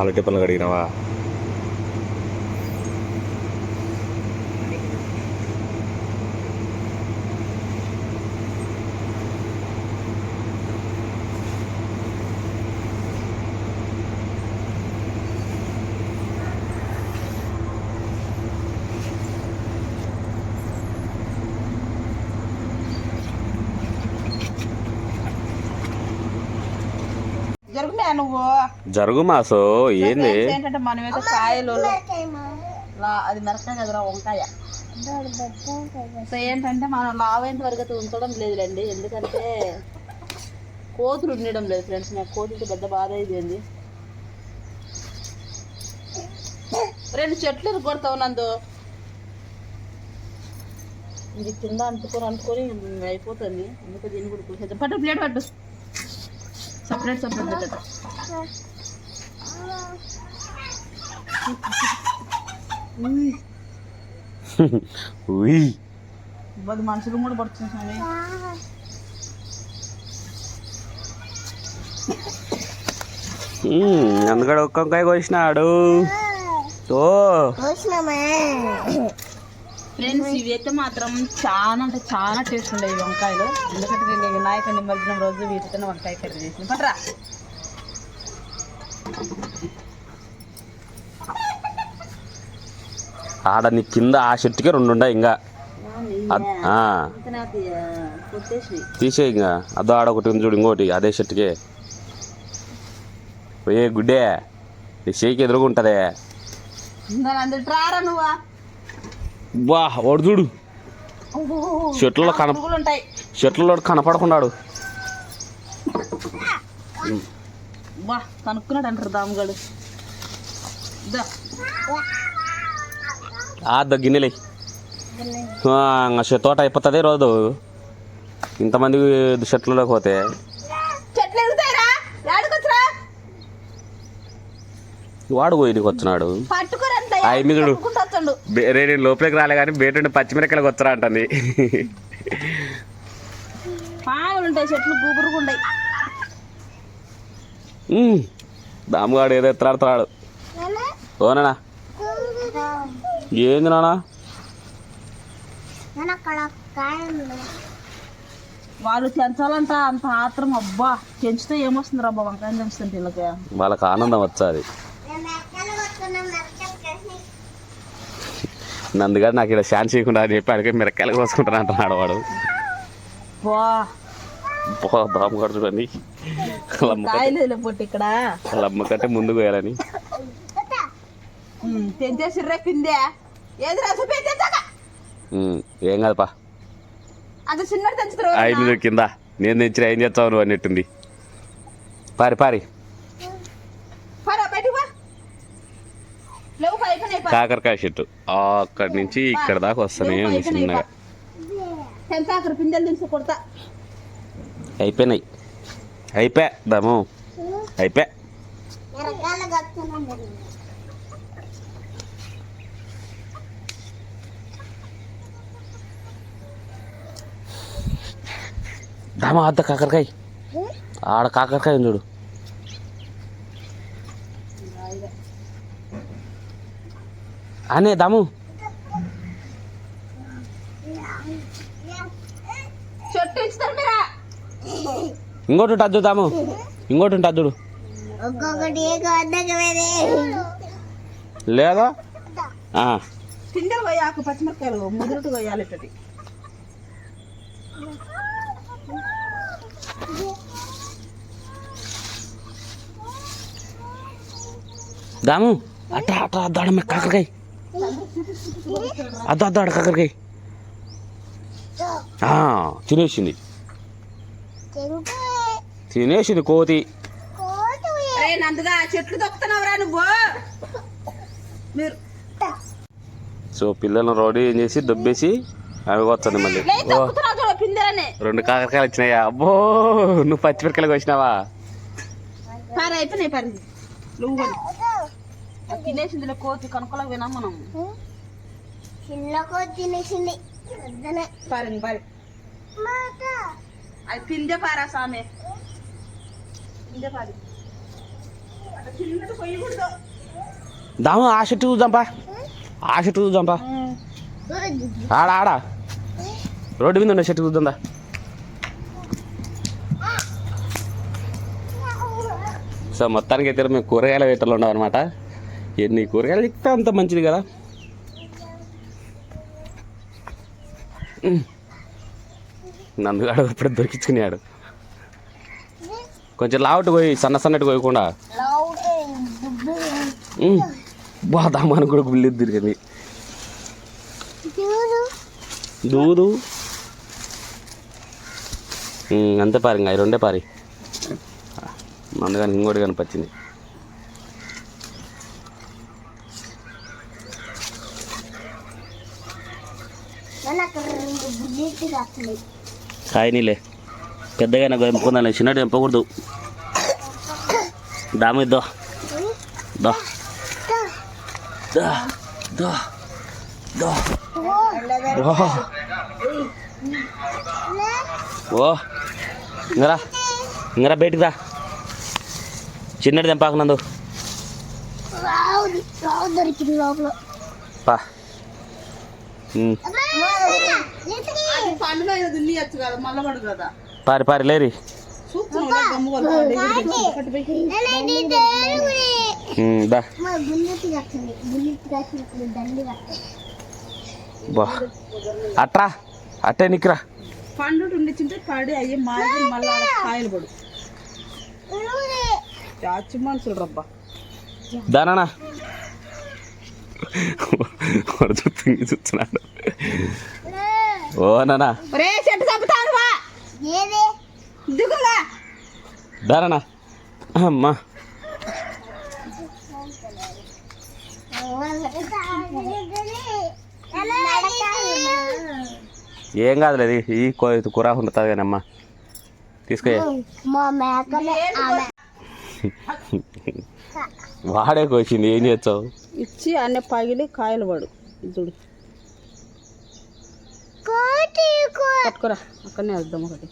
పాల టిఫిన్లు కడిగినావా నువ్వు? జరుగు మాసు ఏంది? ఏంటంటే మనం ఏదో కాయలు అది మిరపకాయ కదరా వంకాయ. సో ఏంటంటే మనం లావైన వరకు అయితే ఉంచడం లేదులేండి. ఎందుకంటే కోతులు ఉండడం లేదు ఫ్రెండ్స్. నాకు కోతులతో పెద్ద బాధ అయిపోయింది. రెండు చెట్లు కొడతా ఉన్నందు ఇది కింద అంటుకొని అంటుకొని అయిపోతుంది. అందుకే దీన్ని కూడా కూర్చోద్దాం పట్టు ప్లేట్ పట్టు. సపరేట్ సపరేట్ పెట్టదు ఉయ్. పది మనుషులు కూడా పడుతుంది అందుకడు ఒక్కొక్కాయ కోసినాడు. ఓ. ఫ్రెండ్స్ ఇవి అయితే మాత్రం చాలా అంటే చాలా టేస్ట్ ఉండేవి ఈ వంకాయలు. ఎందుకంటే నేను వినాయక నిమజ్జనం రోజు వీటితో వంకాయ కర్రీ చేసిన పట్రా ఆడ నీ కింద ఆ చెట్టుకి రెండు ఉన్నాయి ఇంకా. తీసే ఇంకా. అదో ఆడ ఒకటి ఉంది చూడు ఇంకోటి అదే చెట్టుకి. ఏ గుడ్డే నీ చేయికి ఎదురుగుంటదే నువ్వా? వా వాడు చూడు. చెట్లలో కన చెట్లలో కనపడకున్నాడు. వా కనుక్కున్నాడు అంటారు దామగాడు. దా ఆ గిన్నెలే తోట అయిపోతుంది రోజు. ఇంతమంది చెట్లలోకి పోతే. వాడు పోయినకి వచ్చినాడు. పట్టుకోరు అంత నేను లోపలికి రాలే కానీ బయట పచ్చిమిరకాయలకు వచ్చరా అంటుంది. పాములు ఉంటాయి చెట్లు గుబురుగా ఉంటాయి ఉమ్, దామగాడు ఏదో ఎత్తాడుతున్నాడు ఓనా ఏంది నానా? వాళ్ళు పెంచాలంట అంత ఆత్రం అబ్బా. పెంచితే ఏమొస్తుంది అబ్బా వంకాయ పెంచుతుంటే వీళ్ళకి? వాళ్ళకి ఆనందం వచ్చాది. నందుగాడు నాకు ఇక్కడ ఛాన్స్ చేయకుండా అని చెప్పి అడిగి మిరకాయలు కోసుకుంటాను అంటున్నాడు వాడు. బా పో దామగాడు చూడండి. కంటే ముందు పోయాలని. కిందే ఏం తెంచుతారు ఐదు కింద. నేను తెచ్చిన ఏం చేస్తావు నువ్వు అన్నట్టుంది. పారి పరా బయటికి పా లేవు పైపనే కాకరకాయ చెట్టు. అక్కడి నుంచి ఇక్కడ దాకా వస్తానే ఉంది చిన్నగా. పెంచాకర పిందెలు దించి కొడతా. అయిపోయినాయి. అయిపోయా దము. అయిపోయా దమ అద్ద కాకరకాయ. ఆడ కాకరకాయ చూడు. అనే దము. చెట్టు ఇస్తారు మీరా? ఇంకోటి ఉంటుంది చూడు దాము. ఇంకోటి ఉంటుంది చూడు. లేదా? ఆ, పిందెలు పోయాకు పచ్చిమిరకాయలు ముదురుటు పోయాలి ఇక్కడి దాము. అట్ట అట్ట అద్దాడ మీ కాకరకాయ. అద్దు అద్దాడ కాకరకాయ ఆ, తినేసింది. తినేసింది కోతి. నందుగా చెట్లు తొక్కుతున్నావురా నువ్వు. మీరు. సో పిల్లలను రోడీ ఏం చేసి దొబ్బేసి అవి వస్తుంది మళ్ళీ. రెండు కాకరకాయలు వచ్చినాయా? అబ్బో నువ్వు పచ్చిమిరకాయలు వచ్చినావా తినేసిందిలే కోతి కనుకోలేక వినా మనం. పారండి పారి అది పిందె పారా సామె. పిందె పారి చిన్నది దాము ఆ చెట్టు చూద్దాంపా ఆ చెట్టు చూద్దాంపా ఆడ ఆడ. రోడ్డు మీద ఉండే చెట్టు చూద్దాందా సో మొత్తానికి అయితే మేము కూరగాయల వేటలో ఉన్నాం అనమాట ఎన్ని కూరగాయలు ఇస్తే అంత మంచిది కదా? నందుగాడు ఇప్పుడు దొరికించుకున్నాడు. కొంచెం లావుటి పోయి సన్న సన్నట్టు పోయకుండా. బాదామాను కూడా గుళ్ళు తిరిగింది దూదు. అంతే పారింగా ఇంకా రెండే పారి. అందుకని ఇంకోటి కనిపించింది. కాయ నీలే పెద్దగా నాకు ఎంపుకుందాను చిన్నట్టు ఎంపకూడదు దాము ఇద్దో దా. దా. దా. దా. ఓ. ఇంగరా. ఇంగరా బయటికి రా. చిన్నటి తెంపాకు నందు. దొరికింది లోపల. పా ఉమ్, అది పండులో ఇది దున్నియచ్చు కదా మల్లబడు కదా పారి పారి లేరి. అట్రా అట్టే నిక్రా. పండు ఉండిచ్చింటే పడి అయ్యి మారి మళ్ళీ కాయలు పడు చాచి మనుషులు రబ్బా దానా చూస్తుంది చూస్తున్నాడు. ఓ నానా. దానా అమ్మా. ఏం కాదులే ఇది ఈ కూర ఉంటుంది కానీ అమ్మా. తీసుకో వాడే కోసింది ఏం చేస్తావు? ఇచ్చి అన్నీ పగిలి కాయలు పడు చూడు. పట్టుకోరా అక్కడనే వేద్దాం ఒకటి.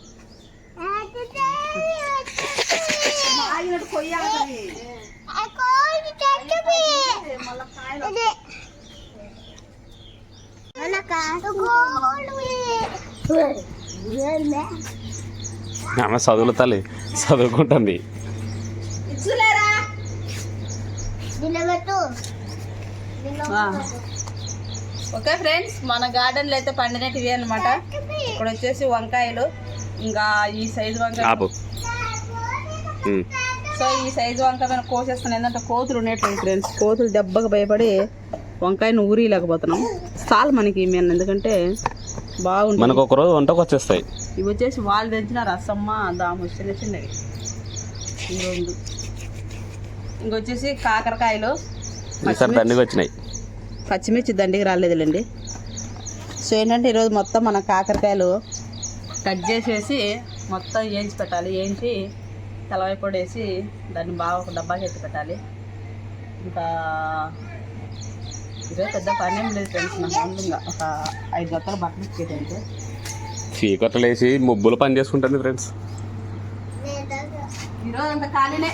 ఆమె చదువుల తల్లి చదువుకుంటుంది. ఓకే ఫ్రెండ్స్ మన గార్డెన్లో అయితే పండినటివి అనమాట ఇక్కడ వచ్చేసి వంకాయలు ఇంకా ఈ సైజు వంకాయ. సో ఈ సైజు వంకాయ మీద కోసేస్తాను ఏంటంటే కోతులు ఉండేటివి ఫ్రెండ్స్. కోతులు దెబ్బకు భయపడి వంకాయను ఊరియలేకపోతున్నాం. చాలు మనకి మేము ఎందుకంటే బాగుంటుంది. మనకు ఒక రోజు వంటకు వచ్చేస్తాయి. ఇవి వచ్చేసి వాళ్ళు తెచ్చిన రసమ్మ దాము చిన్న చిన్నవి. ఈ రెండు. ఇంకొచ్చేసి కాకరకాయలు. ఈసారి దండిగా వచ్చినాయి. పచ్చిమిర్చి దండికి రాలేదులేండి. సో ఏంటంటే ఈరోజు మొత్తం మన కాకరకాయలు కట్ చేసేసి మొత్తం వేయించి పెట్టాలి. వేయించి తెలవై పొడి వేసి దాన్ని బాగా ఒక డబ్బాకి ఎత్తి పెట్టాలి. ఇంకా ఇదే పెద్ద పని ఏం లేదు ఫ్రెండ్స్ నాకు ముందుగా ఒక ఐదు గంటలు బట్టలు ఇచ్చేదంటే చీకట్లు వేసి ముబ్బులు పని చేసుకుంటుంది ఫ్రెండ్స్. ఈరోజు అంత ఖాళీనే.